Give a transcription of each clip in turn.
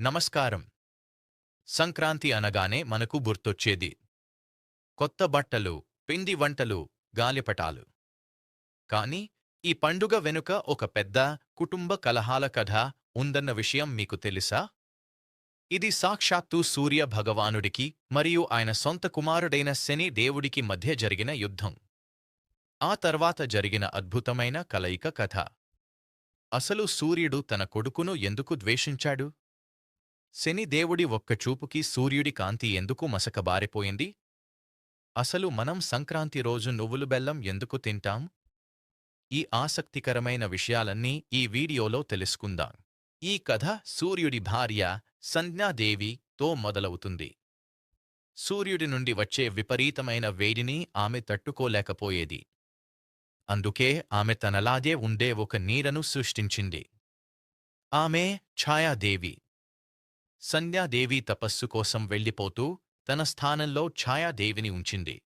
నమస్కారం. సంక్రాంతి అనగానే మనకు గుర్తొచ్చేది. కొత్త బట్టలు పిండి వంటలు గాలిపటాలు. కాని ఈ పండుగ వెనుక ఒక పెద్ద కుటుంబ కలహాల కథ ఉందన్న విషయం మీకు తెలుసా? ఇది సాక్షాత్తు సూర్య భగవానుడికి మరియు ఆయన సొంత కుమారుడైన శని దేవుడికి మధ్య జరిగిన యుద్ధం. ఆ తర్వాత జరిగిన అద్భుతమైన కలయిక కథ. అసలు సూర్యుడు తన కొడుకును ఎందుకు ద్వేషించాడు? శని దేవుడి ఒక్క చూపుకి సూర్యుడి కాంతి ఎందుకు మసకబారిపోయింది అసలు మనం సంక్రాంతి రోజు నువ్వులు బెల్లం ఎందుకు తింటాం? ఈ ఆసక్తికరమైన విషయాలన్నీ ఈ వీడియోలో తెలుసుకుందాం. ఈ కథ సూర్యుడి భార్య సంజ్ఞాదేవితో మొదలవుతుంది. సూర్యుడి నుండి వచ్చే విపరీతమైన వేడిని ఆమె తట్టుకోలేకపోయేది. అందుకే ఆమె తనలాగే ఉండే ఒక నీరను సృష్టించింది. ఆమె ఛాయాదేవి. సంధ్యాదేవి తపస్సు కోసం వెళ్ళిపోతూ తన స్థానంలో ఛాయాదేవిని ఉంచింది.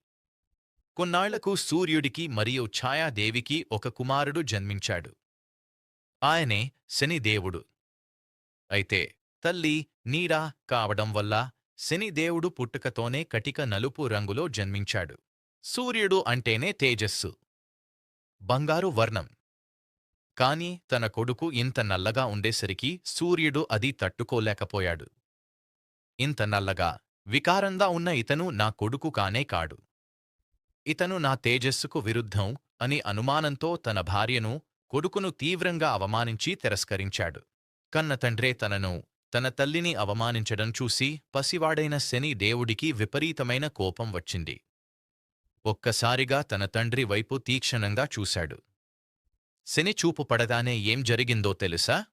కొన్నాళ్ళకు సూర్యుడికి మరియు ఛాయాదేవికి ఒక కుమారుడు జన్మించాడు. ఆయనే శనిదేవుడు. అయితే తల్లి నీడా కావడం వల్ల శనిదేవుడు పుట్టుకతోనే కటిక నలుపు రంగులో జన్మించాడు. సూర్యుడు అంటేనే తేజస్సు. బంగారు వర్ణం. కాని తన కొడుకు ఇంత నల్లగా ఉండేసరికి సూర్యుడు అది తట్టుకోలేకపోయాడు. ఇంత నల్లగా వికారంగా ఉన్న ఇతను నా కొడుకు కానే కాడు. ఇతను నా తేజస్సుకు విరుద్ధం అని అనుమానంతో తన భార్యను కొడుకును తీవ్రంగా అవమానించి తిరస్కరించాడు. కన్న తండ్రే తనను తన తల్లిని అవమానించడం చూసి పసివాడైన శని దేవుడికి విపరీతమైన కోపం వచ్చింది. ఒక్కసారిగా తన తండ్రి వైపు తీక్షణంగా చూశాడు. శని చూపు పడగానే ఏం జరిగిందో తెలుసా?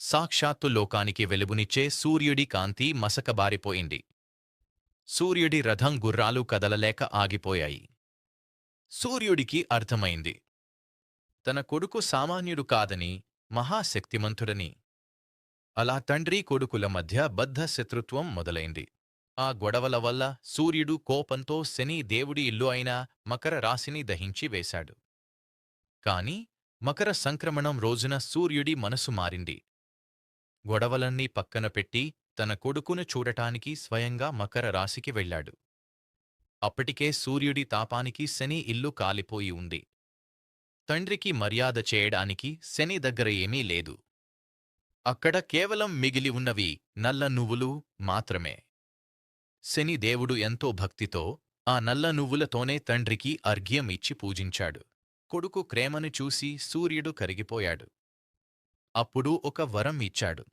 సాక్షాత్తు లోకానికి వెలుగునిచ్చే సూర్యుడి కాంతి మసకబారిపోయింది సూర్యుడి రథం గుర్రాలు కదలలేక ఆగిపోయాయి. సూర్యుడికి అర్థమైంది. తన కొడుకు సామాన్యుడు కాదని మహాశక్తిమంతుడని. అలా తండ్రి కొడుకుల మధ్య బద్ధ శత్రుత్వం మొదలైంది. ఆ గొడవల వల్ల సూర్యుడు కోపంతో శని దేవుడి ఇల్లు అయిన మకర రాశిని దహించి వేశాడు. కాని మకర సంక్రమణం రోజున సూర్యుడి మనసు మారింది. గొడవలన్నీ పక్కన పెట్టి తన కొడుకును చూడటానికి స్వయంగా మకర రాశికి వెళ్ళాడు. అప్పటికే సూర్యుడి తాపానికి శని ఇల్లు కాలిపోయి ఉంది. తండ్రికి మర్యాద చేయడానికి శని దగ్గర ఏమీ లేదు. అక్కడ కేవలం మిగిలి ఉన్నవి నల్ల నువ్వులు మాత్రమే. శని దేవుడు ఎంతో భక్తితో ఆ నల్ల నువ్వులతోనే తండ్రికి అర్ఘ్యం ఇచ్చి పూజించాడు. కొడుకు క్రేమను చూసి సూర్యుడు కరిగిపోయాడు. అప్పుడు ఒక వరం ఇచ్చాడు.